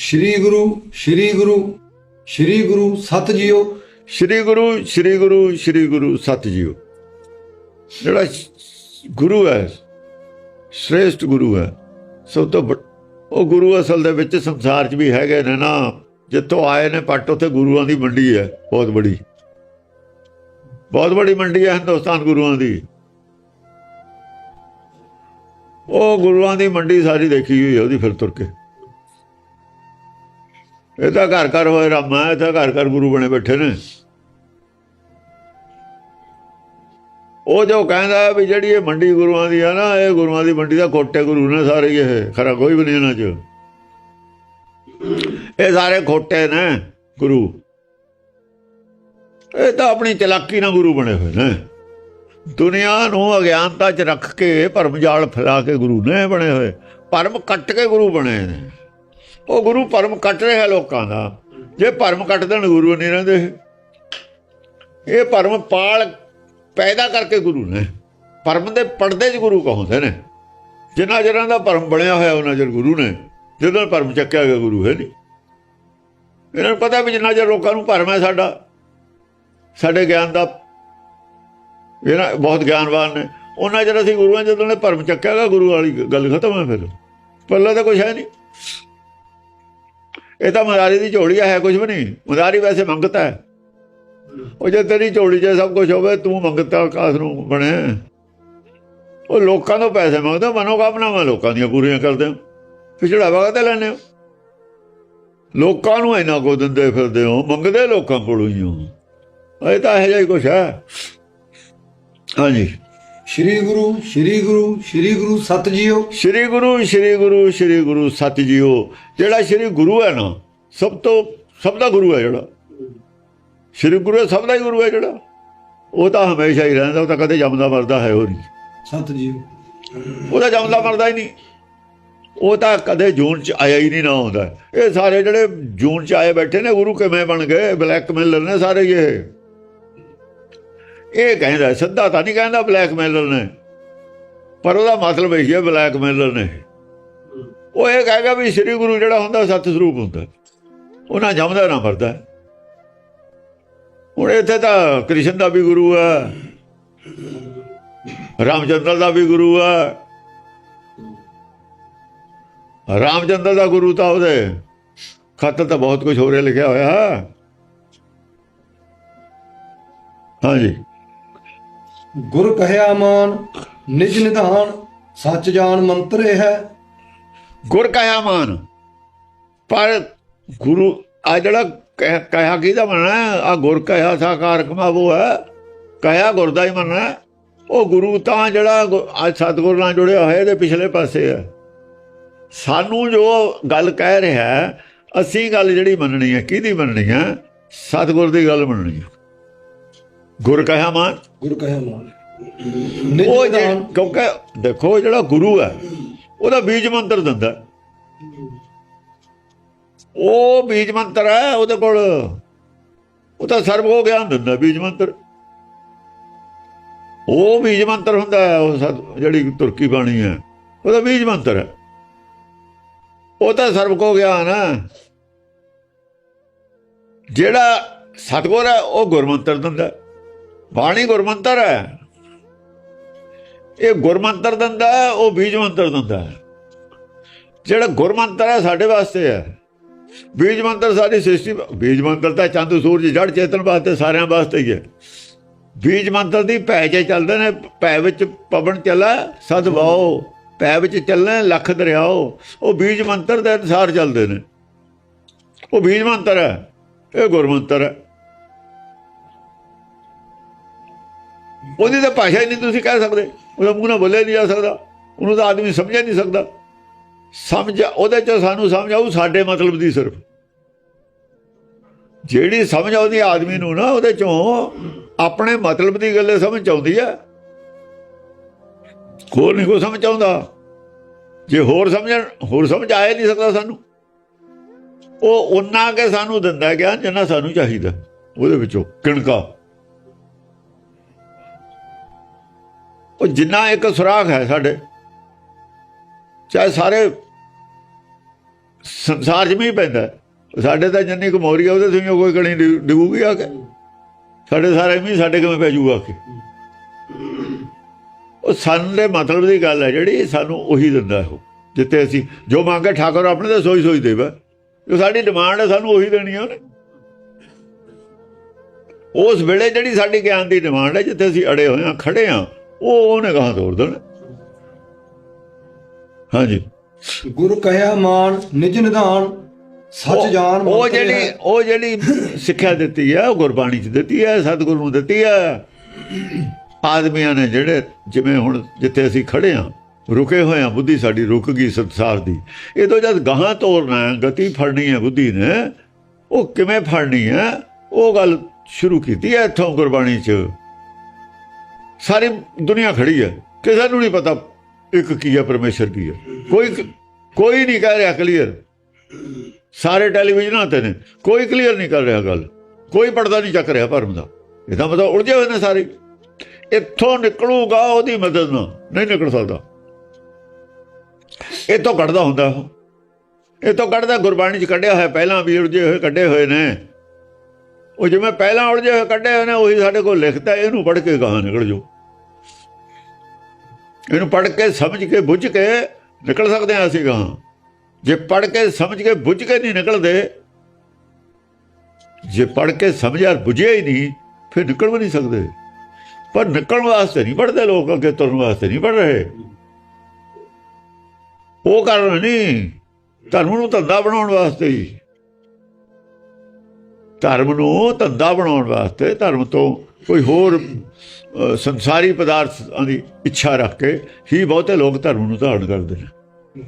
ਸ੍ਰੀ ਗੁਰੂ ਸ੍ਰੀ ਗੁਰੂ ਸ੍ਰੀ ਗੁਰੂ ਸਤ ਜੀਓ। ਸ੍ਰੀ ਗੁਰੂ ਸ੍ਰੀ ਗੁਰੂ ਸ੍ਰੀ ਗੁਰੂ ਸਤ ਜੀਓ। ਜਿਹੜਾ ਗੁਰੂ ਹੈ, ਸ੍ਰੇਸ਼ਟ ਗੁਰੂ ਹੈ, ਸਭ ਤੋਂ ਵੱਡ- ਉਹ ਗੁਰੂ ਅਸਲ ਦੇ ਵਿੱਚ ਸੰਸਾਰ 'ਚ ਵੀ ਹੈਗੇ ਨੇ ਨਾ। ਜਿੱਥੋਂ ਆਏ ਨੇ ਪੱਟ, ਉੱਥੇ ਗੁਰੂਆਂ ਦੀ ਮੰਡੀ ਹੈ, ਬਹੁਤ ਬੜੀ। ਬਹੁਤ ਬੜੀ ਮੰਡੀ ਹੈ ਹਿੰਦੁਸਤਾਨ ਗੁਰੂਆਂ ਦੀ। ਉਹ ਗੁਰੂਆਂ ਦੀ ਮੰਡੀ ਸਾਰੀ ਦੇਖੀ ਹੋਈ ਹੈ ਉਹਦੀ ਫਿਰ ਤੁਰ ਕੇ। ਇਹ ਤਾਂ ਘਰ ਘਰ ਹੋਏ ਰਾਮਾ ਇਹ ਤਾਂ ਘਰ ਘਰ ਗੁਰੂ ਬਣੇ ਬੈਠੇ ਨੇ। ਉਹ ਜੋ ਕਹਿੰਦਾ ਵੀ ਜਿਹੜੀ ਇਹ ਮੰਡੀ ਗੁਰੂਆਂ ਦੀ ਆ ਨਾ, ਇਹ ਗੁਰੂਆਂ ਦੀ ਮੰਡੀ ਦਾ ਖੋਟੇ ਗੁਰੂ ਨੇ ਸਾਰੇ ਇਹ, ਖਰਾ ਕੋਈ ਵੀ ਨਹੀਂ ਇਹਨਾਂ 'ਚ। ਇਹ ਸਾਰੇ ਖੋਟੇ ਨੇ ਗੁਰੂ। ਇਹ ਤਾਂ ਆਪਣੀ ਚਲਾਕੀ ਨਾਲ ਗੁਰੂ ਬਣੇ ਹੋਏ ਨੇ। ਦੁਨੀਆ ਨੂੰ ਅਗਿਆਨਤਾ 'ਚ ਰੱਖ ਕੇ ਭਰਮ ਜਾਲ ਫੈਲਾ ਕੇ ਗੁਰੂ ਨੇ ਬਣੇ ਹੋਏ। ਭਰਮ ਕੱਟ ਕੇ ਗੁਰੂ ਬਣੇ ਨੇ। ਉਹ ਗੁਰੂ ਭਰਮ ਕੱਟ ਰਿਹਾ ਲੋਕਾਂ ਦਾ। ਜੇ ਭਰਮ ਕੱਟ ਦੇਣ ਗੁਰੂ ਨਹੀਂ ਰਹਿੰਦੇ। ਇਹ। ਭਰਮ ਪਾਲ ਪੈਦਾ ਕਰਕੇ ਗੁਰੂ ਨੇ। ਭਰਮ ਦੇ ਪਰਦੇ 'ਚ ਗੁਰੂ ਕਹਾਉਂਦੇ ਨੇ। ਜਿੰਨਾ ਜਰਾਂ ਦਾ ਭਰਮ ਬਣਿਆ ਹੋਇਆ, ਉਹਨਾਂ ਜਰ ਗੁਰੂ ਨੇ। ਜਦੋਂ ਭਰਮ ਚੱਕਿਆ ਗਿਆ, ਗੁਰੂ ਹੈ ਨਹੀਂ। ਇਹਨਾਂ ਨੂੰ ਪਤਾ ਵੀ ਜਿੰਨਾ ਚਿਰ ਲੋਕਾਂ ਨੂੰ ਭਰਮ ਹੈ ਸਾਡਾ। ਸਾਡੇ ਗਿਆਨ ਦਾ ਇਹਨਾਂ ਬਹੁਤ ਗਿਆਨਵਾਨ ਨੇ। ਉਹਨਾਂ ਜਰ ਅਸੀਂ ਗੁਰੂਆਂ, ਜਦੋਂ ਨੇ ਭਰਮ ਚੱਕਿਆ ਗਿਆ, ਗੁਰੂ ਵਾਲੀ ਗੱਲ ਖਤਮ ਹੈ ਫਿਰ। ਪੱਲੇ ਤਾਂ ਕੁਝ ਹੈ ਨਹੀਂ। ਇਹ ਤਾਂ ਮਦਾਰੀ ਦੀ ਝੋਲੀ ਹੈ ਕੁਝ ਵੀ ਨਹੀਂ। ਮਦਾਰੀ ਵੈਸੇ ਮੰਗਤਾ ਹੈ। ਉਹ ਜੇ ਤੇਰੀ ਝੋਲੀ 'ਚ ਸਭ ਕੁਝ ਹੋਵੇ, ਤੂੰ ਮੰਗਤਾ ਕਾਸ ਨੂੰ ਬਣੇ। ਉਹ ਲੋਕਾਂ ਤੋਂ ਪੈਸੇ ਮੰਗਦਾ ਮਨੋਕਾਮਨਾਵਾਂ ਲੋਕਾਂ ਦੀਆਂ ਪੂਰੀਆਂ ਕਰਦੇ ਹੋ। ਪਿਛੜਾ ਵਗਤ ਲੈਣੇ ਹੋ? ਲੋਕਾਂ ਨੂੰ ਇੰਨਾ ਕੋ ਦਿੰਦੇ ਫਿਰਦੇ ਹੋ, ਮੰਗਦੇ ਲੋਕਾਂ ਕੋਲੋਂ ਹੀ ਹੋ। ਇਹ ਤਾਂ ਇਹ ਜਿਹਾ ਹੀ ਕੁਛ ਹੈ। ਹਾਂਜੀ। ਸ੍ਰੀ ਗੁਰੂ ਸ੍ਰੀ ਗੁਰੂ ਸ੍ਰੀ ਗੁਰੂ ਸਤ ਜੀਓ। ਸ੍ਰੀ ਗੁਰੂ ਸ੍ਰੀ ਗੁਰੂ ਸ੍ਰੀ ਗੁਰੂ ਸਤ ਜੀਓ। ਜਿਹੜਾ ਸ੍ਰੀ ਗੁਰੂ ਹੈ ਨਾ ਸਭ ਤੋਂ ਸਭ ਦਾ ਗੁਰੂ ਹੈ ਜਿਹੜਾ। ਸ੍ਰੀ ਗੁਰੂ ਸਭ ਦਾ ਹੀ ਗੁਰੂ ਹੈ ਜਿਹੜਾ। ਉਹ ਤਾਂ ਹਮੇਸ਼ਾ ਹੀ ਰਹਿੰਦਾ ਉਹ ਤਾਂ ਕਦੇ ਜੰਮਦਾ ਮਰਦਾ ਹੈ ਉਹ ਨਹੀਂ। ਸਤ ਜੀਓ। ਉਹ ਤਾਂ ਜੰਮਦਾ ਮਰਦਾ ਹੀ ਨਹੀਂ। ਉਹ ਤਾਂ ਕਦੇ ਜੂਨ ਚ ਆਇਆ ਹੀ ਨਹੀਂ ਨਾ ਹੁੰਦਾ ਇਹ ਸਾਰੇ ਜਿਹੜੇ ਜੂਨ ਚ ਆਏ ਬੈਠੇ ਨੇ ਗੁਰੂ ਕਿਵੇਂ ਬਣ ਗਏ? ਬਲੈਕਮੇਲਰ ਨੇ ਸਾਰੇ ਇਹ। ਇਹ ਕਹਿੰਦਾ, ਸਿੱਧਾ ਤਾਂ ਨਹੀਂ ਕਹਿੰਦਾ ਬਲੈਕਮੇਲਰ ਨੇ। ਪਰ ਉਹਦਾ ਮਤਲਬ ਇਹ ਹੈ ਬਲੈਕਮੇਲਰ ਨੇ ਉਹ ਇਹ ਕਹੇਗਾ ਵੀ ਸ੍ਰੀ ਗੁਰੂ ਜਿਹੜਾ ਹੁੰਦਾ ਸਤ ਸਰੂਪ ਹੁੰਦਾ। ਉਹਨਾਂ ਜੰਮਦਾ, ਨਾ ਮਰਦਾ। ਹੁਣ ਇੱਥੇ ਤਾਂ ਕ੍ਰਿਸ਼ਨ ਦਾ ਵੀ ਗੁਰੂ ਹੈ ਰਾਮਚੰਦਰ ਦਾ ਵੀ ਗੁਰੂ ਹੈ ਰਾਮਚੰਦਰ ਦਾ ਗੁਰੂ ਤਾਂ ਉਹਦੇ ਖਤ ਤਾਂ ਬਹੁਤ ਕੁਝ ਹੋ ਰਿਹਾ ਲਿਖਿਆ ਹੋਇਆ। ਹੈ ਹਾਂਜੀ। ਗੁਰ ਕਹਿਆ ਮਾਨ, ਨਿਜ ਨਿਧਾਨ, ਸੱਚ ਜਾਣ ਮੰਤਰ ਇਹ ਹੈ। ਗੁਰ ਕਹਿਆ ਮਾਨ। ਪਰ ਗੁਰੂ, ਆ ਜਿਹੜਾ ਕਹਿ- ਕਹਿਆ ਕਿਹਦਾ ਮੰਨਣਾ ਆ ਗੁਰ ਕਹਿਆ ਸਾਕਾਰ ਕਮਾਵੋ ਹੈ। ਕਹਿਆ ਗੁਰ ਦਾ ਹੀ ਮੰਨਣਾ ਉਹ ਗੁਰੂ ਤਾਂ ਜਿਹੜਾ ਅੱਜ ਸਤਿਗੁਰ ਨਾਲ ਜੁੜਿਆ ਹੋਇਆ, ਇਹਦੇ ਪਿਛਲੇ ਪਾਸੇ ਹੈ। ਸਾਨੂੰ ਜੋ ਗੱਲ ਕਹਿ ਰਿਹਾ ਅਸੀਂ ਗੱਲ ਜਿਹੜੀ ਮੰਨਣੀ ਹੈ, ਕਿਹਦੀ ਮੰਨਣੀ ਹੈ? ਸਤਿਗੁਰ ਦੀ ਗੱਲ ਮੰਨਣੀ ਹੈ। ਗੁਰ ਕਹਿਆ ਮਾਨ। ਗੁਰ ਕਹਿਆ ਮਾਨ ਉਹ ਜੇ- ਕਿਉਂਕਿ ਦੇਖੋ ਜਿਹੜਾ ਗੁਰੂ ਹੈ ਉਹਦਾ ਬੀਜ ਮੰਤਰ ਦਿੰਦਾ ਹੈ। ਉਹ ਬੀਜ ਮੰਤਰ ਹੈ ਉਹਦੇ ਕੋਲ ਉਹ ਤਾਂ ਸਰਬੋ ਗਿਆਨ ਦਿੰਦਾ ਬੀਜ ਮੰਤਰ ਉਹ ਬੀਜ ਮੰਤਰ ਹੁੰਦਾ ਹੈ ਉਹ ਜਿਹੜੀ ਤੁਰਕੀ ਬਾਣੀ ਹੈ ਉਹਦਾ ਬੀਜ ਮੰਤਰ ਹੈ ਉਹ ਤਾਂ ਸਰਬ ਕੋ ਗਿਆਨ ਹੈ ਜਿਹੜਾ ਸਤਗੁਰ ਹੈ ਉਹ ਗੁਰਮੰਤਰ ਦਿੰਦਾ ਹੈ। ਬਾਣੀ ਗੁਰਮੰਤਰ ਹੈ। ਇਹ ਗੁਰਮੰਤਰ ਦਿੰਦਾ ਹੈ, ਉਹ ਬੀਜ ਮੰਤਰ ਦਿੰਦਾ ਹੈ। ਜਿਹੜਾ ਗੁਰਮੰਤਰ ਹੈ ਸਾਡੇ ਵਾਸਤੇ ਹੈ। ਬੀਜ ਮੰਤਰ ਸਾਡੀ ਸ੍ਰਿਸ਼ਟੀ ਬੀਜ ਮੰਤਰ ਤਾਂ ਚੰਦ ਸੂਰਜ ਜੜ ਚੇਤਨ ਵਾਸਤੇ ਸਾਰਿਆਂ ਵਾਸਤੇ ਹੀ ਹੈ। ਬੀਜ ਮੰਤਰ ਦੀ ਭੈ 'ਚ ਚੱਲਦੇ ਨੇ ਭੈ ਵਿੱਚ ਪਵਨ ਚੱਲਾ ਸਦ ਵਾਓ। ਭੈ ਵਿੱਚ ਚੱਲਣਾ ਲੱਖ ਦਰਿਆਓ। ਉਹ ਬੀਜ ਮੰਤਰ ਦੇ ਅਨੁਸਾਰ ਚੱਲਦੇ ਨੇ। ਉਹ ਬੀਜ ਮੰਤਰ ਹੈ ਇਹ ਗੁਰਮੰਤਰ ਹੈ। ਉਹਦੀ ਤਾਂ ਭਾਸ਼ਾ ਹੀ ਨਹੀਂ ਤੁਸੀਂ ਕਹਿ ਸਕਦੇ। ਉਹਦਾ ਮੂੰਹ ਨਾਲ ਬੋਲਿਆ ਨਹੀਂ ਜਾ ਸਕਦਾ। ਉਹਨੂੰ ਤਾਂ ਆਦਮੀ ਸਮਝਿਆ ਨਹੀਂ ਸਕਦਾ। ਸਮਝ, ਉਹਦੇ ਚ ਸਾਨੂੰ ਸਮਝ ਆਊ, ਸਾਡੇ ਮਤਲਬ ਦੀ ਸਿਰਫ। ਜਿਹੜੀ ਸਮਝ ਆਉਂਦੀ ਆਦਮੀ ਨੂੰ ਨਾ, ਉਹਦੇ ਚੋਂ ਆਪਣੇ ਮਤਲਬ ਦੀ ਗੱਲ ਸਮਝ ਆਉਂਦੀ ਹੈ ਹੋਰ ਨਹੀਂ ਕੋ ਸਮਝ ਆਉਂਦਾ। ਜੇ ਹੋਰ ਸਮਝਣ, ਹੋਰ ਸਮਝ ਆਏ ਨਹੀਂ ਸਕਦਾ ਸਾਨੂੰ। ਉਹ ਉਨਾ ਕੇ ਸਾਨੂੰ ਦਿੰਦਾ ਗਿਆ ਜਿੰਨਾ ਸਾਨੂੰ ਚਾਹੀਦਾ। ਉਹਦੇ ਵਿੱਚੋਂ ਕਿਣਕਾ। ਉਹ ਜਿੰਨਾ ਇੱਕ ਸੁਰਾਖ ਹੈ ਸਾਡੇ, ਚਾਹੇ ਸਾਰੇ ਸੰਸਾਰ 'ਚ ਮੀਂਹ ਪੈਂਦਾ ਸਾਡੇ ਤਾਂ ਜੰਨੀ ਕੁ ਮੋਰੀ ਆ, ਉਹਦੇ ਤੋਂ ਕੋਈ ਕਣੀ ਡਿ- ਡਿੱਗੂਗੀ ਆ ਕੇ। ਸਾਡੇ ਸਾਰੇ ਮੀਂਹ ਸਾਡੇ ਕਿਵੇਂ ਪੈ ਜੂਗਾ ਕੇ ਉਹ ਸਾਨੂੰ ਦੇ ਮਤਲਬ ਦੀ ਗੱਲ ਹੈ ਜਿਹੜੀ, ਸਾਨੂੰ ਉਹੀ ਦਿੰਦਾ ਉਹ ਜਿੱਤੇ ਅਸੀਂ ਜੋ ਮੰਗੇ ਠਾਕੁਰ ਆਪਣੇ ਤੇ ਸੋਈ ਸੋਈ ਦੇਵਾ। ਜੋ ਸਾਡੀ ਡਿਮਾਂਡ ਹੈ, ਸਾਨੂੰ ਉਹੀ ਦੇਣੀ ਹੈ ਉਹਨੇ। ਉਸ ਵੇਲੇ ਜਿਹੜੀ ਸਾਡੀ ਗਿਆਨ ਦੀ ਡਿਮਾਂਡ ਹੈ, ਜਿੱਥੇ ਅਸੀਂ ਅੜੇ ਹੋਏ ਹਾਂ, ਖੜੇ ਹਾਂ ਉਹ ਉਹਨੇ ਕਹਾਂ ਤੋੜ ਦੇਣਾ? ਹਾਂਜੀ। ਗੁਰ ਕਹਿਆ ਮਾਨ ਨਿਜ ਨਿਧਾਨ ਸੱਚ ਜਾਣ ਉਹ ਜਿਹੜੀ। ਉਹ ਜਿਹੜੀ ਸਿੱਖਿਆ ਦਿੱਤੀ ਹੈ ਉਹ ਗੁਰਬਾਣੀ ਚ ਦਿੱਤੀ ਹੈ ਸਤਿਗੁਰੂ ਨੂੰ ਦਿੱਤੀ ਹੈ। ਆਦਮੀਆਂ ਨੇ ਜਿਹੜੇ ਜਿਵੇਂ ਹੁਣ ਜਿੱਥੇ ਅਸੀਂ ਖੜੇ ਹਾਂ ਰੁਕੇ ਹੋਏ ਹਾਂ ਬੁੱਧੀ ਸਾਡੀ ਰੁਕ ਗਈ ਸੰਸਾਰ ਦੀ। ਇਹ ਤੋਂ ਜਦ ਗਾਹਾਂ ਤੋਰਨਾ ਹੈ ਗਤੀ ਫੜਨੀ ਹੈ ਬੁੱਧੀ ਨੇ ਉਹ ਕਿਵੇਂ ਫੜਨੀ ਹੈ? ਉਹ ਗੱਲ ਸ਼ੁਰੂ ਕੀਤੀ ਹੈ ਇੱਥੋਂ ਗੁਰਬਾਣੀ ਚ। ਸਾਰੀ ਦੁਨੀਆ ਖੜੀ ਹੈ। ਕਿਸੇ ਨੂੰ ਨਹੀਂ ਪਤਾ ਇੱਕ ਕੀ ਹੈ, ਪਰਮੇਸ਼ਰ ਕੀ ਹੈ। ਕੋਈ ਕੋਈ ਨਹੀਂ ਕਹਿ ਰਿਹਾ ਕਲੀਅਰ ਸਾਰੇ ਟੈਲੀਵਿਜ਼ਨਾਂ ਤੇ ਨੇ। ਕੋਈ ਕਲੀਅਰ ਨਹੀਂ ਕਰ ਰਿਹਾ ਗੱਲ। ਕੋਈ ਪਰਦਾ ਨਹੀਂ ਚੱਕ ਰਿਹਾ ਭਰਮ ਦਾ। ਇਹਦਾ ਮਤਲਬ ਉਲਝੇ ਹੋਏ ਨੇ ਸਾਰੇ। ਇੱਥੋਂ ਨਿਕਲੂਗਾ ਉਹਦੀ ਮਦਦ ਨਾਲ। ਨਹੀਂ ਨਿਕਲ ਸਕਦਾ। ਇਹ ਤੋਂ ਕੱਢਦਾ ਹੁੰਦਾ। ਇਹ ਤੋਂ ਕੱਢਦਾ ਗੁਰਬਾਣੀ ਚ ਕੱਢਿਆ ਹੋਇਆ। ਪਹਿਲਾਂ ਵੀ ਉਲਝੇ ਹੋਏ, ਕੱਢੇ ਹੋਏ ਨੇ। ਉਹ ਜਿਵੇਂ ਪਹਿਲਾਂ ਉਲਝੇ ਹੋਏ ਕੱਢਿਆ ਹੋਏ ਉਹੀ ਸਾਡੇ ਕੋਲ ਲਿਖਤਾ, ਇਹਨੂੰ ਪੜ੍ਹ ਕੇ ਗਾਹਾਂ ਨਿਕਲ ਜਾਓ। ਇਹਨੂੰ ਪੜ੍ਹ ਕੇ ਸਮਝ ਕੇ ਬੁੱਝ ਕੇ ਨਿਕਲ ਸਕਦੇ ਹਾਂ ਅਸੀਂ ਗਾਹਾਂ। ਜੇ ਪੜ੍ਹ ਕੇ ਸਮਝ ਕੇ ਬੁੱਝ ਕੇ ਨਹੀਂ ਨਿਕਲਦੇ, ਜੇ ਪੜ੍ਹ ਕੇ ਸਮਝਿਆ ਬੁਝਿਆ ਹੀ ਨਹੀਂ, ਫਿਰ ਨਿਕਲ ਵੀ ਨਹੀਂ ਸਕਦੇ। ਪਰ ਨਿਕਲਣ ਵਾਸਤੇ ਨਹੀਂ ਪੜ੍ਹਦੇ ਲੋਕ, ਅੱਗੇ ਤੁਰਨ ਵਾਸਤੇ ਨਹੀਂ ਪੜ੍ਹ ਰਹੇ। ਉਹ ਕਾਰਨ ਨਹੀਂ, ਧਰਮ ਨੂੰ ਧੰਦਾ ਬਣਾਉਣ ਵਾਸਤੇ ਹੀ। ਧਰਮ ਨੂੰ ਧੰਦਾ ਬਣਾਉਣ ਵਾਸਤੇ ਧਰਮ ਤੋਂ ਕੋਈ ਹੋਰ ਸੰਸਾਰੀ ਪਦਾਰਥਾਂ ਦੀ ਇੱਛਾ ਰੱਖ ਕੇ ਹੀ ਬਹੁਤੇ ਲੋਕ ਧਰਮ ਨੂੰ ਧਾਰਨ ਕਰਦੇ ਨੇ।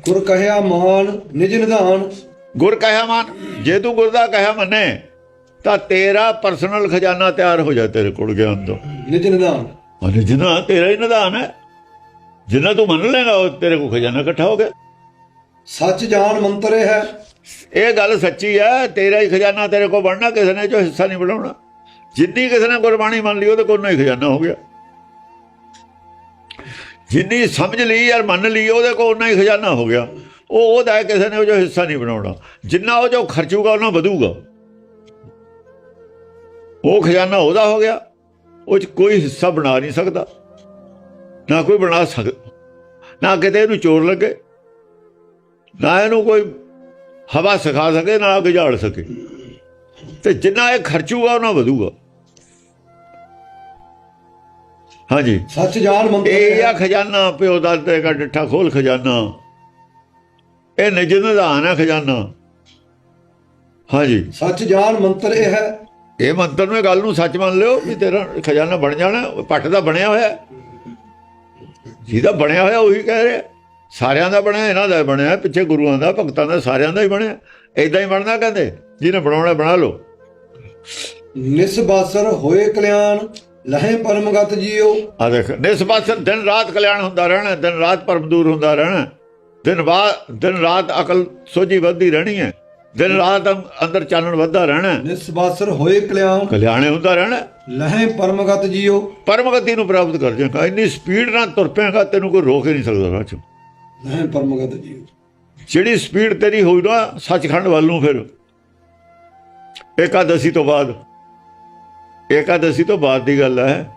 ਗੁਰ ਕਹਿਆ ਮਾਨ ਨਿਜ ਨਿਧਾਨ। ਗੁਰ ਕਹਿਆ ਮੰਨ ਜੇ ਤੂੰ ਗੁਰ ਦਾ ਕਹਿਆ ਮੰਨੇ ਤਾਂ ਤੇਰਾ ਪਰਸਨਲ ਖਜ਼ਾਨਾ ਤਿਆਰ ਹੋ ਜਾ ਤੇਰੇ ਕੋਲ ਗਿਆਨ ਦਾ ਨਿਜ ਨਿਧਾਨ। ਅਰੇ ਜਿੰਨਾ ਤੇਰਾ ਹੀ ਨਿਧਾਨ ਹੈ। ਜਿੰਨਾ ਤੂੰ ਮੰਨ ਲੇਗਾ ਉਹ ਤੇਰੇ ਕੋਲ ਖਜ਼ਾਨਾ ਇਕੱਠਾ ਹੋ ਗਿਆ। ਸੱਚ ਜਾਣ ਮੰਤਰੇ ਹੈ ਇਹ ਗੱਲ ਸੱਚੀ ਹੈ ਤੇਰਾ ਹੀ ਖਜ਼ਾਨਾ ਤੇਰੇ ਕੋਲ ਬਣਨਾ, ਕਿਸੇ ਨੇ ਜੋ ਹਿੱਸਾ ਨਹੀਂ ਬਣਾਉਣਾ। ਜਿੰਨੀ ਕਿਸੇ ਨੇ ਗੁਰਬਾਣੀ ਮੰਨ ਲਈ ਉਹਦੇ ਕੋਲ ਨਾ ਹੀ ਖਜ਼ਾਨਾ ਹੋ ਗਿਆ। ਜਿੰਨੀ ਸਮਝ ਲਈ ਯਾਰ ਮੰਨ ਲਈ, ਉਹਦੇ ਕੋਲ ਉਨਾ ਹੀ ਖਜ਼ਾਨਾ ਹੋ ਗਿਆ। ਉਹ ਉਹਦਾ ਕਿਸੇ ਨੇ ਉਹ ਜੋ ਹਿੱਸਾ ਨਹੀਂ ਬਣਾਉਣਾ। ਜਿੰਨਾ ਉਹ ਜੋ ਖਰਚੂਗਾ ਉਹਨਾਂ ਵਧੂਗਾ। ਉਹ ਖਜ਼ਾਨਾ ਉਹਦਾ ਹੋ ਗਿਆ। ਉਹ ਚ ਕੋਈ ਹਿੱਸਾ ਬਣਾ ਨਹੀਂ ਸਕਦਾ। ਨਾ ਕੋਈ ਬਣਾ ਸਕਦਾ ਨਾ ਕਿਤੇ ਇਹਨੂੰ ਚੋਰ ਲੱਗੇ। ਨਾ ਇਹਨੂੰ ਕੋਈ ਹਵਾ ਸਿਖਾ ਸਕੇ ਨਾ ਗੁਝਾੜ ਸਕੇ। ਤੇ ਜਿੰਨਾ ਇਹ ਖਰਚੂਗਾ ਉਹਨਾਂ ਵਧੂਗਾ। ਹਾਂਜੀ। ਸੱਚ ਜਾਣ ਮੰਤਰੇ ਇਹ ਆ। ਖਜ਼ਾਨਾ ਪਿਓ ਦਾ ਡਿੱਠਾ ਖੋਲ ਖਜ਼ਾਨਾ। ਇਹ ਨਿਜ ਨਿਧਾਨ ਹੈ ਖਜ਼ਾਨਾ। ਹਾਂਜੀ। ਸੱਚ ਜਾਣ ਮੰਤਰੇ ਹੈ। ਇਹ ਮੰਤਰ ਨੂੰ ਇਹ ਗੱਲ ਨੂੰ ਸੱਚ ਮੰਨ ਲਿਓ ਵੀ ਤੇਰਾ ਖਜ਼ਾਨਾ ਬਣ ਜਾਣਾ ਪੱਟ ਦਾ ਬਣਿਆ ਹੋਇਆ। ਜਿਹਦਾ ਬਣਿਆ ਹੋਇਆ ਉਹੀ ਕਹਿ ਰਿਹਾ। ਸਾਰਿਆਂ ਦਾ ਬਣਿਆ ਇਹਨਾਂ ਦਾ ਬਣਿਆ ਪਿੱਛੇ ਗੁਰੂਆਂ ਦਾ ਭਗਤਾਂ ਦਾ ਸਾਰਿਆਂ ਦਾ ਹੀ ਬਣਿਆ। ਐਦਾਂ ਹੀ ਬਣਨਾ ਕਹਿੰਦੇ ਜਿਹਨੇ ਬਣਾਉਣਾ ਬਣਾ ਲਓ। ਨਿਸਬਾਸਰ ਹੋਏ ਕਲਿਆਣ ਲਹੇ ਪਰਮਗਤ ਜੀਓ। ਆ ਦੇਖ ਨਿਸਬਤ ਦਿਨ ਰਾਤ ਕਲਿਆਣ ਹੁੰਦਾ ਰਹਿਣਾ ਦਿਨ ਰਾਤ ਪਰਮ ਦੂਰ ਹੁੰਦਾ ਰਹਿਣਾ। ਦਿਨ ਬਾਅਦ ਦਿਨ ਰਾਤ ਅਕਲ ਸੋਝੀ ਵੱਧਦੀ ਰਹਿਣੀ ਹੈ। ਦਿਨ ਰਾਤ ਅੰਦਰ ਚਾਨਣ ਵੱਧਦਾ ਰਹਿਣਾ। ਨਿਸਬਾਸਰ ਹੋਏ ਕਲਿਆਣ ਕਲਿਆਣੇ ਹੁੰਦਾ ਰਹਿਣਾ। ਲਹੇ ਪਰਮਗਤ ਜੀਓ। ਪਰਮਗਤੀ ਨੂੰ ਪ੍ਰਾਪਤ ਕਰ ਜਾਏਗਾ ਇੰਨੀ ਸਪੀਡ ਨਾਲ ਤੁਰ ਪਏਗਾ ਤੈਨੂੰ ਕੋਈ ਰੋਕ ਹੀ ਨਹੀਂ ਸਕਦਾ ਰਾਹ ਚੋਂ ਪਰਮਗਤ ਜੀਓ ਜਿਹੜੀ ਸਪੀਡ ਤੇਰੀ ਹੋਈ ਨਾ ਸੱਚਖੰਡ ਵੱਲ ਨੂੰ ਫਿਰ ਏਕਾਦਸ਼ੀ ਤੋਂ ਬਾਅਦ। ਏਕਾਦਸ਼ੀ ਤੋਂ ਬਾਅਦ ਦੀ ਗੱਲ ਹੈ।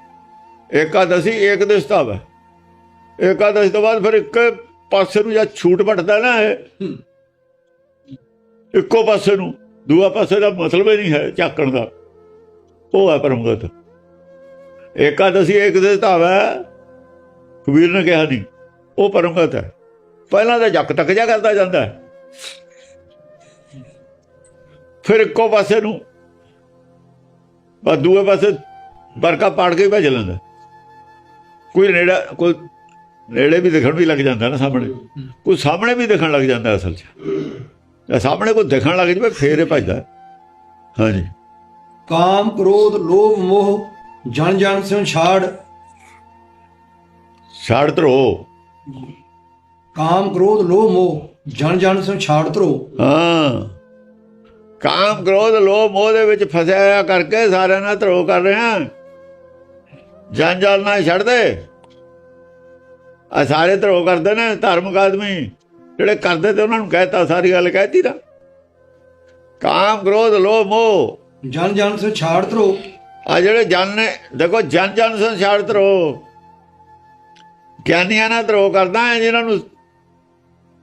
ਏਕਾਦਸ਼ੀ ਏਕ ਦਿਵਸ ਦਾ ਹੈ। ਏਕਾਦਸ਼ੀ ਤੋਂ ਬਾਅਦ ਫਿਰ ਇੱਕ ਪਾਸੇ ਨੂੰ ਜਾਂ ਛੂਟ ਵੱਟਦਾ ਨਾ ਇਹ। ਇੱਕੋ ਪਾਸੇ ਨੂੰ, ਦੂਆ ਪਾਸੇ ਦਾ ਮਤਲਬ ਹੀ ਨਹੀਂ ਹੈ ਝਾਕਣ ਦਾ। ਉਹ ਹੈ ਪਰਮਗਤ। ਏਕਾਦਸ਼ੀ ਏਕ ਦਿਵਸ ਦਾ ਹੈ। ਕਬੀਰ ਨੇ ਕਿਹਾ ਨਹੀਂ, ਉਹ ਪਰਮਗਤ ਹੈ। ਪਹਿਲਾਂ ਤਾਂ ਜੱਕ ਤੱਕ ਜਾ ਕਰਦਾ ਜਾਂਦਾ। ਫਿਰ ਇੱਕੋ ਪਾਸੇ ਨੂੰ ਬਸ ਦੂਏ ਪਾਸੇ ਬਰਕਾ ਪਾੜ ਕੇ ਭੱਜ ਲੈਂਦਾ। ਕੋਈ ਨੇੜਾ ਕੋਈ ਨੇੜੇ ਵੀ ਦਿਖਣ ਵੀ ਲੱਗ ਜਾਂਦਾ ਨਾ ਸਾਹਮਣੇ। ਕੋਈ ਸਾਹਮਣੇ ਵੀ ਦਿਖਣ ਲੱਗ ਜਾਂਦਾ ਅਸਲ 'ਚ। ਸਾਹਮਣੇ ਕੋਈ ਦਿਖਣ ਲੱਗ ਜਵੇ ਫੇਰ ਇਹ ਭੱਜਦਾ। ਹਾਂਜੀ। ਕਾਮ ਕ੍ਰੋਧ ਲੋਭ ਮੋਹ ਜਨ ਜਨ ਸਿਉ ਛਾੜ ਛਾੜ ਧਰੋ। ਕਾਮ ਕ੍ਰੋਧ ਲੋਭ ਮੋਹ ਜਨ ਜਨ ਸਿਉ ਛਾੜ ਧਰੋ। ਹਾਂ। ਕਾਮ ਕ੍ਰੋਧ ਲੋਭ ਮੋਹ ਦੇ ਵਿੱਚ ਫਸਿਆ ਹੋਇਆ ਕਰਕੇ ਸਾਰਿਆਂ ਨਾਲ ਧਰੋ ਕਰ ਰਹੇ ਹਾਂ। ਜਨ ਜਲ ਨਾ ਛੱਡ ਦੇ ਆ ਸਾਰੇ ਧਰੋ ਕਰਦੇ ਨੇ ਧਾਰਮਿਕ ਆਦਮੀ। ਜਿਹੜੇ ਕਰਦੇ ਤੇ ਉਹਨਾਂ ਨੂੰ ਕਹਿਤਾ ਸਾਰੀ ਗੱਲ ਕਹਿਤੀ ਨਾ ਕਾਮ ਕ੍ਰੋਧ ਲੋਭ ਮੋਹ। ਜਨ ਜਨ ਸੇ ਛਾੜ ਧਰੋ। ਆ ਜਿਹੜੇ ਜਨ ਨੇ ਦੇਖੋ ਜਨ ਜਨ ਸੰਸਾਰ ਤਰੋ ਗਿਆਨੀਆਂ ਨਾਲ ਤਰੋ ਕਰਦਾ ਹੈ ਜਿਨ੍ਹਾਂ ਨੂੰ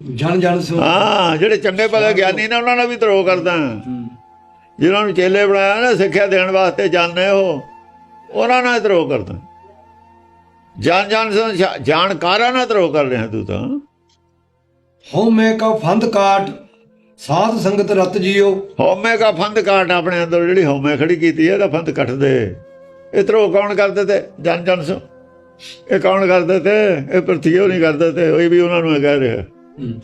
ਜਨ ਜਨ ਸੇ ਹਾਂ ਜਿਹੜੇ ਚੰਗੇ ਭਲੇ ਗਿਆਨੀ ਨੇ ਉਹਨਾਂ ਨਾਲ ਵੀ ਤਰੋ ਕਰਦਾ। ਹੂੰ। ਜਿਨ੍ਹਾਂ ਨੂੰ ਚੇਲੇ ਬਣਾਇਆ ਨਾ ਸਿੱਖਿਆ ਦੇਣ ਵਾਸਤੇ ਜਾਣੇ ਉਹ ਉਹਨਾਂ ਨਾਲ ਤਰੋ ਕਰਦਾ। ਜਨ ਜਨ ਸੰਸਾਰ ਜਾਣਕਾਰਾਂ ਨਾਲ ਤਰੋ ਕਰ ਰਿਹਾ ਤੂੰ ਤਾਂ। ਹਉ ਮੈਂ ਕਾ ਫੰਦ ਕਾਟ ਸਾਧ ਸੰਗਤ ਰਤ ਜੀਓ। ਹਉਮੈ ਕਾ ਫੰਦ ਕਾਟ ਆਪਣੇ ਅੰਦਰ ਜਿਹੜੀ ਹਉਮੈ ਖੜੀ ਕੀਤੀ ਹੈ ਇਹਦਾ ਫੰਦ ਕੱਟ ਦੇ। ਇਹ ਤਰੋ ਕੌਣ ਕਰਦੇ ਤੇ? ਜਨ ਜਨ ਸੋ ਇਹ ਕੌਣ ਕਰਦੇ ਤੇ? ਇਹ ਪ੍ਰਤੀਓ ਨਹੀਂ ਕਰਦੇ ਤੇ ਉਹ ਵੀ ਉਹਨਾਂ ਨੂੰ ਕਹਿ ਰਿਹਾ। ਹੂੰ।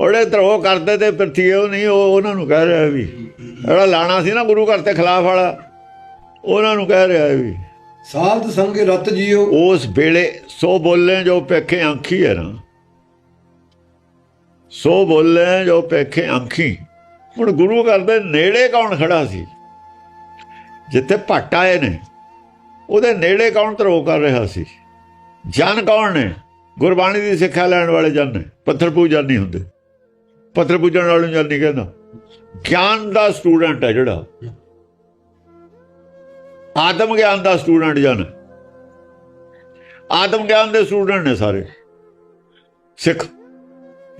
ਉਹਦੇ ਧਰੋ ਕਰਦੇ ਤੇ ਪ੍ਰਤੀਓ ਨਹੀਂ ਉਹ ਉਹਨਾਂ ਨੂੰ ਕਹਿ ਰਿਹਾ ਵੀ ਜਿਹੜਾ ਲਾਣਾ ਸੀ ਨਾ ਗੁਰੂ ਘਰ ਤੇ ਖਿਲਾਫ ਵਾਲਾ ਉਹਨਾਂ ਨੂੰ ਕਹਿ ਰਿਹਾ ਵੀ ਸਾਧ ਸੰਗ ਰਤ ਜੀਓ। ਉਸ ਵੇਲੇ ਸੋ ਬੋਲੇ ਜੋ ਪੇਖੇ ਆਂਖੀ ਹੈ ਨਾ। ਸੋ ਬੋਲੇ ਜੋ ਪੇਖੇ ਆਂਖੀ ਹੁਣ ਗੁਰੂ ਘਰ ਦੇ ਨੇੜੇ ਕੌਣ ਖੜਾ ਸੀ? ਜਿੱਥੇ ਭੱਟ ਆਏ ਨੇ ਉਹਦੇ ਨੇੜੇ ਕੌਣ ਧਰੋ ਕਰ ਰਿਹਾ ਸੀ? ਜਨ ਕੌਣ ਨੇ? ਗੁਰਬਾਣੀ ਦੀ ਸਿੱਖਿਆ ਲੈਣ ਵਾਲੇ ਜਨ ਨੇ ਪੱਥਰ ਪੂਜਨ ਨਹੀਂ ਹੁੰਦੇ। ਪੱਥਰ ਪੂਜਣ ਵਾਲੇ ਨੂੰ ਜਨ ਨਹੀਂ ਕਹਿੰਦਾ। ਗਿਆਨ ਦਾ ਸਟੂਡੈਂਟ ਹੈ ਜਿਹੜਾ। ਆਤਮ ਗਿਆਨ ਦਾ ਸਟੂਡੈਂਟ ਜਨ। ਆਤਮ ਗਿਆਨ ਦੇ ਸਟੂਡੈਂਟ ਨੇ ਸਾਰੇ। ਸਿੱਖ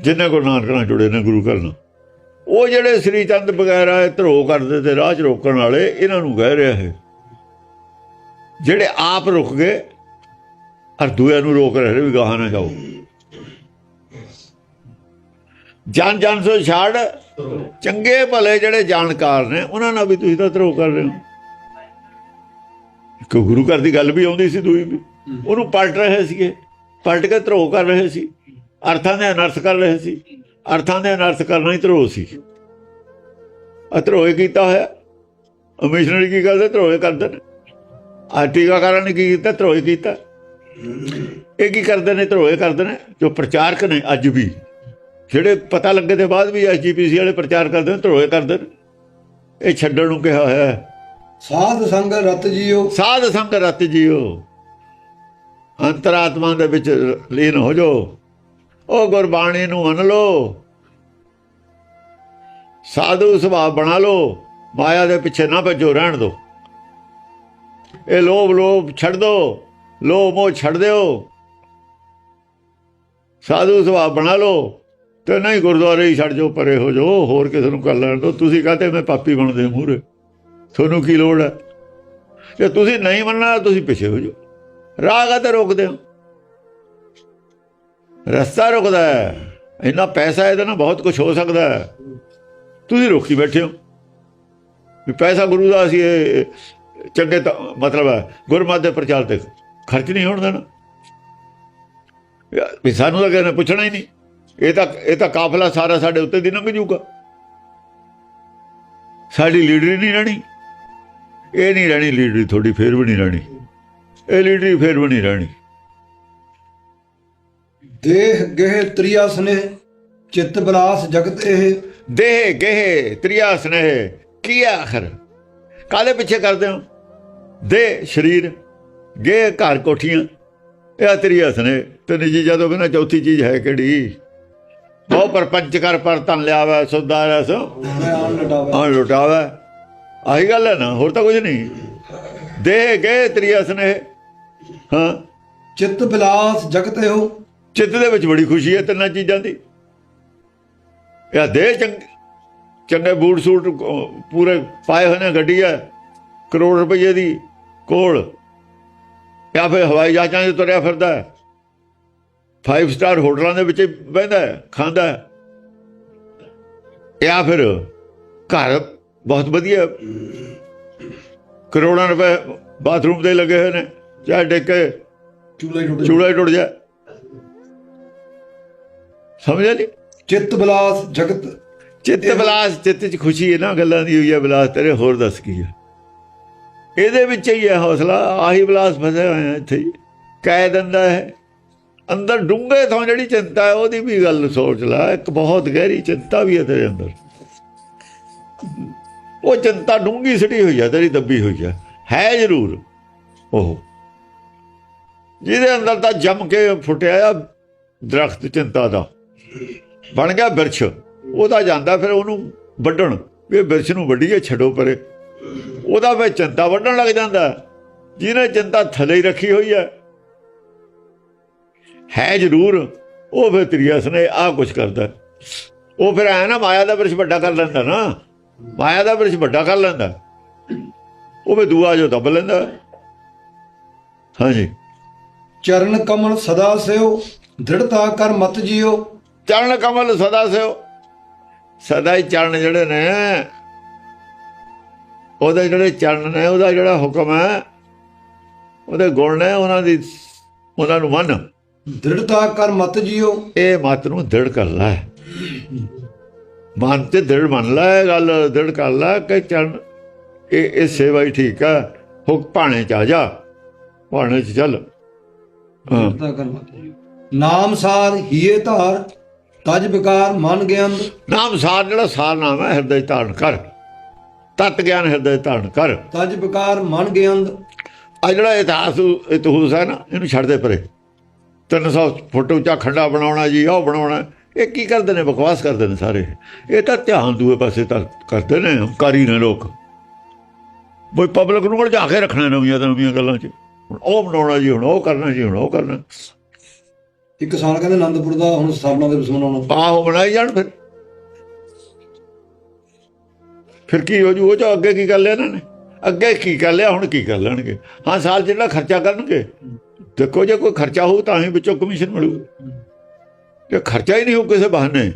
ਜਿਨ੍ਹਾਂ ਗੁਰੂ ਨਾਨਕ ਨਾਲ ਜੁੜੇ ਨੇ ਗੁਰੂ ਘਰ ਨਾਲ। ਉਹ ਜਿਹੜੇ ਸ੍ਰੀ ਚੰਦ ਵਗੈਰਾ ਧਰੋ ਕਰਦੇ ਤੇ ਰਾਹ 'ਚ ਰੋਕਣ ਵਾਲੇ, ਇਹਨਾਂ ਨੂੰ ਕਹਿ ਰਿਹਾ ਹੈ ਜਿਹੜੇ ਆਪ ਰੁਕ ਗਏ ਹਰ ਦੂਏ ਨੂੰ ਰੋਕ ਰਹੇ ਵੀ ਗਾਹਾਂ ਨਾ ਜਾਓ। ਜਾਣ ਜਾਣ ਸੋ ਛਾੜ, ਚੰਗੇ ਭਲੇ ਜਿਹੜੇ ਜਾਣਕਾਰ ਨੇ, ਉਹਨਾਂ ਨਾਲ ਵੀ ਤੁਸੀਂ ਤਾਂ ਧਰੋ ਕਰ ਰਹੇ ਹੋ। ਕਿ ਗੁਰੂ ਘਰ ਦੀ ਗੱਲ ਵੀ ਆਉਂਦੀ ਸੀ ਦੂਈ ਵੀ। ਉਹਨੂੰ ਪਲਟ ਰਹੇ ਸੀਗੇ। ਪਲਟ ਕੇ ਧਰੋ ਕਰ ਰਹੇ ਸੀ। ਅਰਥਾਂ ਦੇ ਅਨਰਥ ਕਰ ਰਹੇ ਸੀ। ਅਰਥਾਂ ਦੇ ਅਨਰਥ ਕਰਨਾ ਹੀ ਧਰੋ ਸੀ। ਅਧਰੋਏ ਕੀਤਾ ਹੋਇਆ। ਮਿਸ਼ਨਰੀ ਕੀ ਕਰਦੇ? ਧਰੋਏ ਕਰਦੇ ਨੇ। ਆ ਟੀਕਾਕਾਰਾਂ ਨੇ ਕੀ ਕੀਤਾ? ਧਰੋਏ ਕੀਤਾ। ਇਹ ਕੀ ਕਰਦੇ ਨੇ ਧਰੋਏ ਕਰਦੇ ਨੇ ਜੋ ਪ੍ਰਚਾਰਕ ਨੇ ਅੱਜ ਵੀ। ਜਿਹੜੇ ਪਤਾ ਲੱਗੇ ਦੇ ਬਾਅਦ ਵੀ ਐਸਜੀਪੀਸੀ ਵਾਲੇ ਪ੍ਰਚਾਰ ਕਰਦੇ ਨੇ ਧਰੋਏ ਕਰਦੇ ਨੇ। ਇਹ ਛੱਡਣ ਨੂੰ ਕਿਹਾ ਹੋਇਆ ਹੈ। ਸਾਧ ਸੰਗ ਰਤ ਜੀਓ। ਸਾਧ ਸੰਗ ਰਤ ਜੀਓ। ਅੰਤਰਾਤਮਾ ਦੇ ਵਿੱਚ ਲੀਨ ਹੋ ਜਾਓ। ਉਹ ਗੁਰਬਾਣੀ ਨੂੰ ਮੰਨ ਲਓ। ਸਾਧੂ ਸੁਭਾਅ ਬਣਾ ਲਓ। ਮਾਇਆ ਦੇ ਪਿੱਛੇ ਨਾ ਭੱਜੋ ਰਹਿਣ ਦਿਓ। ਇਹ ਲੋਭ ਲੋਭ ਛੱਡ ਦਿਓ। ਲੋਭ ਮੋਹ ਛੱਡ ਦਿਓ। ਸਾਧੂ ਸੁਭਾਅ ਬਣਾ ਲਓ ਤੇ ਨਹੀਂ ਗੁਰਦੁਆਰੇ ਹੀ ਛੱਡ ਜਾਓ, ਪਰੇ ਹੋ ਜਾਓ, ਹੋਰ ਕਿਸੇ ਨੂੰ ਕਰ ਲੈਣ ਦਿਓ। ਤੁਸੀਂ ਕਹਤੇ ਮੈਂ ਪਾਪੀ ਬਣਦੇ ਮੂਰੇ ਤੁਹਾਨੂੰ ਕੀ ਲੋੜ ਹੈ? ਜੇ ਤੁਸੀਂ ਨਹੀਂ ਮੰਨਣਾ, ਤੁਸੀਂ ਪਿੱਛੇ ਹੋ ਜਾਓ। ਰਾਹ ਕਾਤੇ ਰੋਕਦੇ ਹੋ? ਰਸਤਾ ਰੁਕਦਾ ਹੈ। ਇੰਨਾ ਪੈਸਾ ਇਹਦੇ ਨਾਲ ਬਹੁਤ ਕੁਝ ਹੋ ਸਕਦਾ ਹੈ। ਤੁਸੀਂ ਰੋਕੀ ਬੈਠੇ ਹੋ। ਵੀ ਪੈਸਾ ਗੁਰੂ ਦਾ ਅਸੀਂ ਇਹ ਚੰਗੇ ਤਾਂ ਮਤਲਬ ਹੈ, ਗੁਰਮਤਿ ਦੇ ਪ੍ਰਚਾਰ ਤੇ। ਖਰਚ ਨਹੀਂ ਹੋਣ ਦੇਣਾ। ਵੀ ਸਾਨੂੰ ਤਾਂ ਨੇ ਪੁੱਛਣਾ ਹੀ ਨਹੀਂ। ਇਹ ਤਾਂ ਇਹ ਤਾਂ ਕਾਫਲਾ ਸਾਰਾ ਸਾਡੇ ਉੱਤੇ ਦੀ ਲੰਘ ਜੂਗਾ ਸਾਡੀ ਲੀਡਰੀ ਨਹੀਂ ਰਹਿਣੀ। ਇਹ ਨਹੀਂ ਰਹਿਣੀ ਲੀਡਰੀ ਤੁਹਾਡੀ ਫੇਰ ਵੀ ਨਹੀਂ ਰਹਿਣੀ। ਇਹ ਲੀਡਰੀ ਫੇਰ ਵੀ ਨਹੀਂ ਰਹਿਣੀ। ਦੇਹ ਗਹਿ ਤ੍ਰਿਆ ਸਨੇ ਚਿੱਤ ਬਲਾਸ ਜਗਤ ਇਹ। ਦੇਹ ਗਹਿ ਤ੍ਰਿਆ ਸਨੇਹ ਕੀ ਆਖਰ? ਕਾਦੇ ਪਿੱਛੇ ਕਰਦੇ ਹੋ? ਦੇਹ ਸਰੀਰ। ਗੇ ਘਰ ਕੋਠੀਆਂ। ਇਹ ਆ ਤ੍ਰਿਆ ਸਨੇਹ ਤੇ ਨਿੱਜੀ ਜਦੋਂ ਬਿਨਾ ਚੌਥੀ ਚੀਜ਼ ਹੈ ਕਿਹੜੀ? ਬਹੁ ਪਰਪੰਚ ਕਰ ਪਰ ਤਨ ਲਿਆਵਾ ਸੁਦਾ ਰਸ। ਹਾਂ ਲੁਟਾਵਾ। ਆਹੀ ਗੱਲ ਹੈ ਨਾ ਹੋਰ ਤਾਂ ਕੁਝ ਨਹੀਂ। ਦੇਹ ਗਏ ਤ੍ਰਿਆ ਸਨੇਹ ਹਾਂ। ਚਿੱਤ ਬਲਾਸ ਜਗਤ ਇਹੋ। ਚਿੱਤ ਦੇ ਵਿੱਚ ਬੜੀ ਖੁਸ਼ੀ ਹੈ ਤਿੰਨਾਂ ਚੀਜ਼ਾਂ ਦੀ। ਇਹ ਦੇ ਚੰਗ ਚੰਗੇ ਬੂਟ ਸੂਟ ਪੂਰੇ ਪਾਏ ਹੋਏ ਨੇ ਗੱਡੀ ਹੈ। ਕਰੋੜ ਰੁਪਏ ਦੀ ਕੋਲ। ਜਾਂ ਫਿਰ ਹਵਾਈ ਜਹਾਜ਼ਾਂ 'ਚ ਤੁਰਿਆ ਫਿਰਦਾ ਹੈ? 5 ਸਟਾਰ ਹੋਟਲਾਂ ਦੇ ਵਿੱਚ ਬਹਿੰਦਾ ਹੈ ਖਾਂਦਾ ਹੈ। ਜਾਂ ਫਿਰ ਘਰ ਬਹੁਤ ਵਧੀਆ ਕਰੋੜਾਂ ਰੁਪਏ ਬਾਥਰੂਮ ਦੇ ਲੱਗੇ ਹੋਏ ਨੇ ਚਾਹੇ ਡਿੱਗ ਕੇ ਚੂਲਾ ਟੁੱਟ ਚੂੜਾ ਹੀ ਟੁੱਟ ਜਾ ਸਮਝਿਆ ਨਹੀਂ? ਚਿੱਤ ਬਲਾਸ ਜਗਤ। ਚਿੱਤ ਬਲਾਸ ਚਿੱਤ 'ਚ ਖੁਸ਼ੀ ਹੈ ਨਾ ਗੱਲਾਂ ਦੀ ਹੋਈ ਹੈ ਬਲਾਸ ਤੇਰੇ ਹੋਰ ਦੱਸ ਕੀ ਹੈ? ਇਹਦੇ ਵਿੱਚ ਹੀ ਹੈ ਹੌਸਲਾ, ਆਹੀ ਬਲਾਸ ਫਸੇ ਹੋਏ ਆ ਇੱਥੇ ਕਹਿ ਦਿੰਦਾ ਹੈ। ਅੰਦਰ ਡੂੰਘੇ ਤੋਂ ਜਿਹੜੀ ਚਿੰਤਾ ਹੈ, ਉਹਦੀ ਵੀ ਗੱਲ ਸੋਚ ਲੈ। ਇੱਕ ਬਹੁਤ ਗਹਿਰੀ ਚਿੰਤਾ ਵੀ ਹੈ ਤੇਰੇ ਅੰਦਰ। ਉਹ ਚਿੰਤਾ ਡੂੰਘੀ ਸੜੀ ਹੋਈ ਹੈ ਤੇਰੀ ਦੱਬੀ ਹੋਈ ਹੈ ਹੈ ਜ਼ਰੂਰ। ਉਹ ਜਿਹਦੇ ਅੰਦਰ ਤਾਂ ਜੰਮ ਕੇ ਫੁੱਟਿਆ ਆ ਦਰਖਤ ਚਿੰਤਾ ਦਾ। ਬਣ ਗਿਆ ਬਿਰਛ। ਉਹਦਾ ਜਾਂਦਾ, ਫਿਰ ਉਹਨੂੰ ਵੱਢਣ। ਵੀ ਇਹ ਬਿਰਛ ਨੂੰ ਵੱਢੀਏ, ਛੱਡੋ ਪਰੇ। ਉਹਦਾ ਫਿਰ ਚੰਤਾ ਵੱਢਣ ਲੱਗ ਜਾਂਦਾ। ਜਿਹਨੇ ਚੰਤਾ ਥੱਲੇ ਹੀ ਰੱਖੀ ਹੋਈ ਹੈ। ਹੈ ਜ਼ਰੂਰ ਉਹ ਫਿਰ ਤ੍ਰਿਆਸ ਨੇ ਆ ਕੁਛ ਕਰਦਾ। ਉਹ ਫਿਰ ਐ ਨਾ ਮਾਇਆ ਦਾ ਬਿਰਛ ਵੱਡਾ ਕਰ ਲੈਂਦਾ ਨਾ। ਮਾਇਆ ਦਾ ਬਿਰਛ ਵੱਡਾ ਕਰ ਲੈਂਦਾ। ਉਹ ਵੀ ਦੂਆ ਜੋ ਦੱਬ ਲੈਂਦਾ। ਹਾਂਜੀ। ਚਰਨ ਕਮਲ ਸਦਾ ਸਿਓ ਦ੍ਰਿੜਤਾ ਕਰ ਮਤ ਜਿਓ। ਚਰਨ ਕਮਲ ਸਦਾ ਸਿਓ ਸਦਾ ਹੀ ਚਰਨ ਜਿਹੜੇ ਨੇ ਉਹਦੇ ਜਿਹੜੇ ਚਰਨ ਨੇ ਉਹਦਾ ਜਿਹੜਾ ਹੁਕਮ ਹੈ ਉਹਦੇ ਗੁਣ ਨੇ ਉਹਨਾਂ ਦੀ ਉਹਨਾਂ ਨੂੰ ਮੰਨ। ਦ੍ਰਿੜਤਾ ਕਰ ਮਤ ਜਿਓ। ਇਹ ਮਤ ਨੂੰ ਦ੍ਰਿੜ ਕਰ ਲੈ। ਮਨ ਤੇ ਦ੍ਰਿੜ ਮੰਨ ਲੈ ਗੱਲ ਦ੍ਰਿੜ ਕਰ ਲੈ ਕਿ ਚਰਨ ਇਹ ਇਹ ਸੇਵਾ ਹੀ ਠੀਕ ਹੈ ਹੁਕ ਭਾਣੇ ਚ ਆ ਜਾ ਭਾਣੇ ਚ ਚੱਲ। ਹਾਂ। ਦ੍ਰਿੜਤਾ ਕਰ ਮਤ ਜਿਓ। ਨਾਮ ਸਾਰ ਹੀਏ ਧਾਰ ਤਜ ਵਿਕਾਰ ਮਨ ਗਿਆਨ ਨਾਮ ਸਾਰ ਜਿਹੜਾ ਸਾਰ ਨਾਮ ਹੈ ਹਿਰਦੇ ਧਾਰਨ ਕਰ। ਤਤ ਗਿਆਨ ਹਿਰਦੇ ਧਾਰਨ ਕਰ। ਤਜ ਵਿਕਾਰ ਮਨ ਗਿਆਨ ਆ ਜਿਹੜਾ ਇਤਿਹਾਸ ਇਤਿਹਾਸ ਹੈ ਨਾ ਇਹਨੂੰ ਛੱਡ ਦੇ ਪਰੇ। 300 ਫੁੱਟ ਉੱਚਾ ਖੰਡਾ ਬਣਾਉਣਾ ਜੀ ਉਹ ਬਣਾਉਣਾ। ਇਹ ਕੀ ਕਰਦੇ ਨੇ ਬਕਵਾਸ ਕਰਦੇ ਨੇ ਸਾਰੇ। ਇਹ ਤਾਂ ਧਿਆਨ ਦੂਏ ਪਾਸੇ ਤਾਂ ਕਰਦੇ ਨੇ ਹੰਕਾਰੀ ਨੇ ਲੋਕ। ਬਈ ਪਬਲਿਕ ਨੂੰ ਉਲਝਾ ਕੇ ਰੱਖਣਾ ਨਵੀਆਂ ਤੋਂ ਨਵੀਆਂ ਗੱਲਾਂ 'ਚ। ਹੁਣ ਉਹ ਬਣਾਉਣਾ ਜੀ ਹੁਣ ਉਹ ਕਰਨਾ ਜੀ ਹੁਣ ਉਹ ਕਰਨਾ। ਇੱਕ ਸਾਲ ਕਹਿੰਦੇ ਆਨੰਦਪੁਰ ਦਾ ਹੁਣ ਸਥਾਪਨਾ ਦਿਵਸ ਮਨਾਉਣਾ ਆਹੋ ਬਣਾਈ ਜਾਣ ਫਿਰ। ਫਿਰ ਕੀ ਹੋ ਜੂ? ਉਹ ਚ ਅੱਗੇ ਕੀ ਕਰ ਲਿਆ ਇਹਨਾਂ ਨੇ? ਅੱਗੇ ਕੀ ਕਰ ਲਿਆ? ਹੁਣ ਕੀ ਕਰ ਲੈਣਗੇ? ਹਾਂ ਸਾਲ ਜਿਹੜਾ ਖਰਚਾ ਕਰਨਗੇ। ਦੇਖੋ ਜੇ ਕੋਈ ਖਰਚਾ ਹੋਊ ਤਾਂ ਹੀ ਵਿੱਚੋਂ ਕਮਿਸ਼ਨ ਮਿਲੂ ਜੇ ਖਰਚਾ ਹੀ ਨਹੀਂ ਹੋ ਕਿਸੇ ਬਹਾਨੇ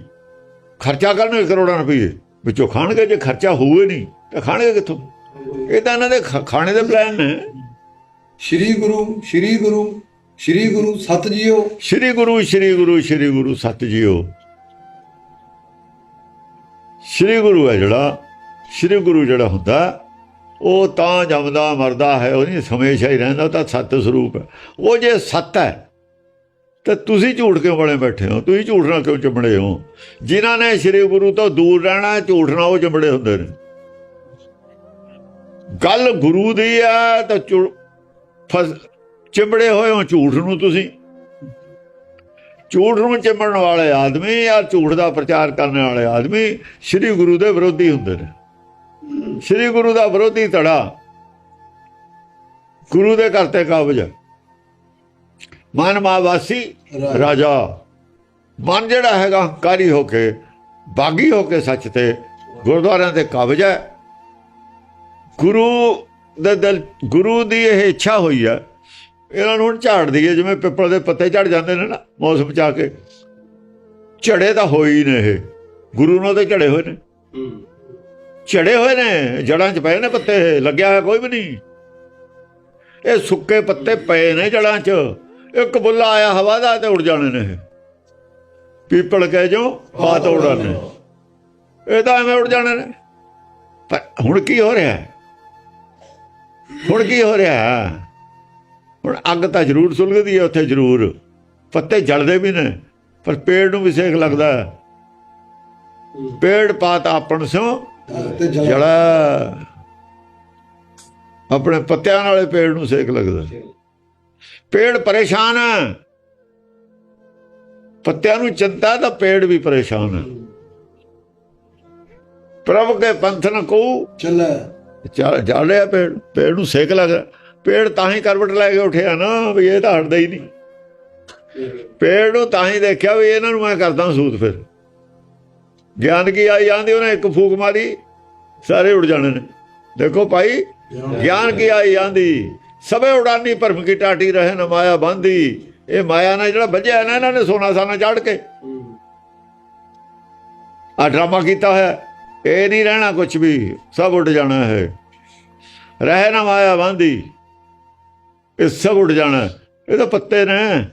ਖਰਚਾ ਕਰਨਗੇ ਕਰੋੜਾਂ ਰੁਪਏ ਵਿੱਚੋਂ ਖਾਣਗੇ। ਜੇ ਖਰਚਾ ਹੋਊ ਹੀ ਨਹੀਂ ਤਾਂ ਖਾਣਗੇ ਕਿੱਥੋਂ? ਇਹ ਤਾਂ ਇਹਨਾਂ ਦੇ ਖਾਣੇ ਦੇ ਪਲਾਨ ਨੇ। ਸ੍ਰੀ ਗੁਰੂ ਸ੍ਰੀ ਗੁਰੂ ਸ੍ਰੀ ਗੁਰੂ ਸਤ ਜਿਓ। ਸ੍ਰੀ ਗੁਰੂ ਸ੍ਰੀ ਗੁਰੂ ਸ੍ਰੀ ਗੁਰੂ ਸਤ ਜੀਓ। ਸ੍ਰੀ ਗੁਰੂ ਹੈ ਜਿਹੜਾ ਸ੍ਰੀ ਗੁਰੂ ਜਿਹੜਾ ਹੁੰਦਾ, ਉਹ ਤਾਂ ਜੰਮਦਾ ਮਰਦਾ ਹੈ, ਉਹ ਨਹੀਂ ਹਮੇਸ਼ਾ ਹੀ ਰਹਿੰਦਾ ਤਾਂ ਸਤ ਸਰੂਪ ਹੈ। ਉਹ ਜੇ ਸਤ ਹੈ, ਤਾਂ ਤੁਸੀਂ ਝੂਠ ਕਿਉਂ ਬਣੇ ਬੈਠੇ ਹੋ? ਤੁਸੀਂ ਝੂਠ ਨਾਲ ਕਿਉਂ ਚੰਬੜੇ ਹੋ? ਜਿਨ੍ਹਾਂ ਨੇ ਸ੍ਰੀ ਗੁਰੂ ਤੋਂ ਦੂਰ ਰਹਿਣਾ, ਝੂਠ ਨਾਲ ਉਹ ਚੰਬੜੇ ਹੁੰਦੇ ਨੇ। ਗੱਲ ਗੁਰੂ ਦੀ ਆ ਤਾਂ ਝੂ- ਫਸ ਚਿੰਬੜੇ ਹੋਏ ਹੋ ਝੂਠ ਨੂੰ ਤੁਸੀਂ। ਝੂਠ ਨੂੰ ਚਿੰਬੜਨ ਵਾਲੇ ਆਦਮੀ ਜਾਂ ਝੂਠ ਦਾ ਪ੍ਰਚਾਰ ਕਰਨ ਵਾਲੇ ਆਦਮੀ ਸ੍ਰੀ ਗੁਰੂ ਦੇ ਵਿਰੋਧੀ ਹੁੰਦੇ ਨੇ। ਸ੍ਰੀ ਗੁਰੂ ਦਾ ਵਿਰੋਧੀ ਧੜਾ ਗੁਰੂ ਦੇ ਕਰਤੇ ਕਾਬਜ। ਮਨ ਮਾਵਾਸੀ ਰਾਜਾ। ਮਨ ਜਿਹੜਾ ਹੈਗਾ ਹੰਕਾਰੀ ਹੋ ਕੇ ਬਾਗੀ ਹੋ ਕੇ ਸੱਚ ਤੇ ਗੁਰਦੁਆਰਿਆਂ ਤੇ ਕਾਬਜ ਹੈ। ਗੁਰੂ ਦੇ ਦਿਲ ਗੁਰੂ ਦੀ ਇਹ ਇੱਛਾ ਹੋਈ ਹੈ। ਇਹਨਾਂ ਨੂੰ ਹੁਣ ਝਾੜ ਦਈਏ ਜਿਵੇਂ ਪਿੱਪਲ ਦੇ ਪੱਤੇ ਝੜ ਜਾਂਦੇ ਨੇ ਨਾ ਮੌਸਮ ਚ ਆ ਕੇ। ਝੜੇ ਤਾਂ ਹੋਈ ਨੇ ਇਹ। ਗੁਰੂ ਨੂੰ ਤਾਂ ਝੜੇ ਹੋਏ ਨੇ। ਝੜੇ ਹੋਏ ਨੇ, ਜੜਾਂ 'ਚ ਪਏ ਨੇ ਪੱਤੇ, ਲੱਗਿਆ ਹੋਇਆ ਕੋਈ ਵੀ ਨਹੀਂ। ਇਹ ਸੁੱਕੇ ਪੱਤੇ ਪਏ ਨੇ ਜੜਾਂ 'ਚ। ਇੱਕ ਬੁੱਲਾ ਆਇਆ ਹਵਾ ਦਾ ਤੇ ਉੜ ਜਾਣੇ ਨੇ ਇਹ। ਪੀਪਲ ਕਹੇ ਜੋ ਬਾਤ ਉੜਾਨੇ ਇਹ ਤਾਂ ਐਵੇਂ ਉੱਡ ਜਾਣੇ ਨੇ। ਪਰ ਹੁਣ ਕੀ ਹੋ ਰਿਹਾ? ਹੁਣ ਕੀ ਹੋ ਰਿਹਾ? ਹੁਣ ਅੱਗ ਤਾਂ ਜ਼ਰੂਰ ਸੁਲਗਦੀ ਹੈ ਉੱਥੇ ਜ਼ਰੂਰ। ਪੱਤੇ ਜਲਦੇ ਵੀ ਨੇ, ਪਰ ਪੇੜ ਨੂੰ ਵੀ ਸੇਖ ਲੱਗਦਾ। ਪੇੜ ਪਾਤ ਆਪਣ ਸਿਓ ਜਲਾ ਆਪਣੇ ਪੱਤਿਆਂ ਵਾਲੇ ਪੇੜ ਨੂੰ ਸੇਕ ਲੱਗਦਾ। ਪੇੜ ਪਰੇਸ਼ਾਨ ਹੈ ਪੱਤਿਆਂ ਨੂੰ ਚਿੰਤਾ ਤਾਂ ਪੇੜ ਵੀ ਪਰੇਸ਼ਾਨ ਹੈ ਪ੍ਰਭ ਕੇ ਪੰਥ ਨ ਕੋ ਚੱਲੇ। ਚੱਲ ਜਾ ਰਿਹਾ ਪੇੜ ਪੇੜ ਨੂੰ ਸੇਕ ਲੱਗ ਰਿਹਾ। ਪੇੜ ਤਾਂ ਹੀ ਕਰਵਟ ਲੈ ਕੇ ਉੱਠਿਆ ਨਾ ਵੀ ਇਹ ਤਾਂ ਹਟਦਾ ਹੀ ਨਹੀਂ। ਪੇੜ ਨੂੰ ਤਾਂ ਹੀ ਦੇਖਿਆ ਵੀ ਇਹਨਾਂ ਨੂੰ ਮੈਂ ਕਰਦਾ ਸੂਤ ਫਿਰ। ਗਿਆਨ ਕੀ ਆਈ ਜਾਂਦੀ, ਉਹਨੇ ਇੱਕ ਫੂਕ ਮਾਰੀ, ਸਾਰੇ ਉੜ ਜਾਣੇ ਨੇ। ਦੇਖੋ ਭਾਈ, ਗਿਆਨ ਕੀ ਆਈ ਜਾਂਦੀ, ਸਭੇ ਉਡਾਨੀ ਭਰਮ ਕੀ ਟਾਟੀ ਰਹੇ ਨਾ ਮਾਇਆ ਬੰਦੀ। ਇਹ ਮਾਇਆ ਨਾਲ ਜਿਹੜਾ ਵੱਜਿਆ ਨਾ, ਇਹਨਾਂ ਨੇ ਸੋਨਾ ਸਾਨਾ ਚੜ ਕੇ। ਆ ਡਰਾਮਾ ਕੀਤਾ ਹੋਇਆ, ਇਹ ਨਹੀਂ ਰਹਿਣਾ ਕੁਝ ਵੀ, ਸਭ ਉੱਡ ਜਾਣਾ ਹੈ ਰਹਿ ਨਾ ਮਾਇਆ ਬੰਦੀ, ਇਹ ਸਭ ਉੱਡ ਜਾਣਾ, ਇਹ ਤਾਂ ਪੱਤੇ ਨੇ।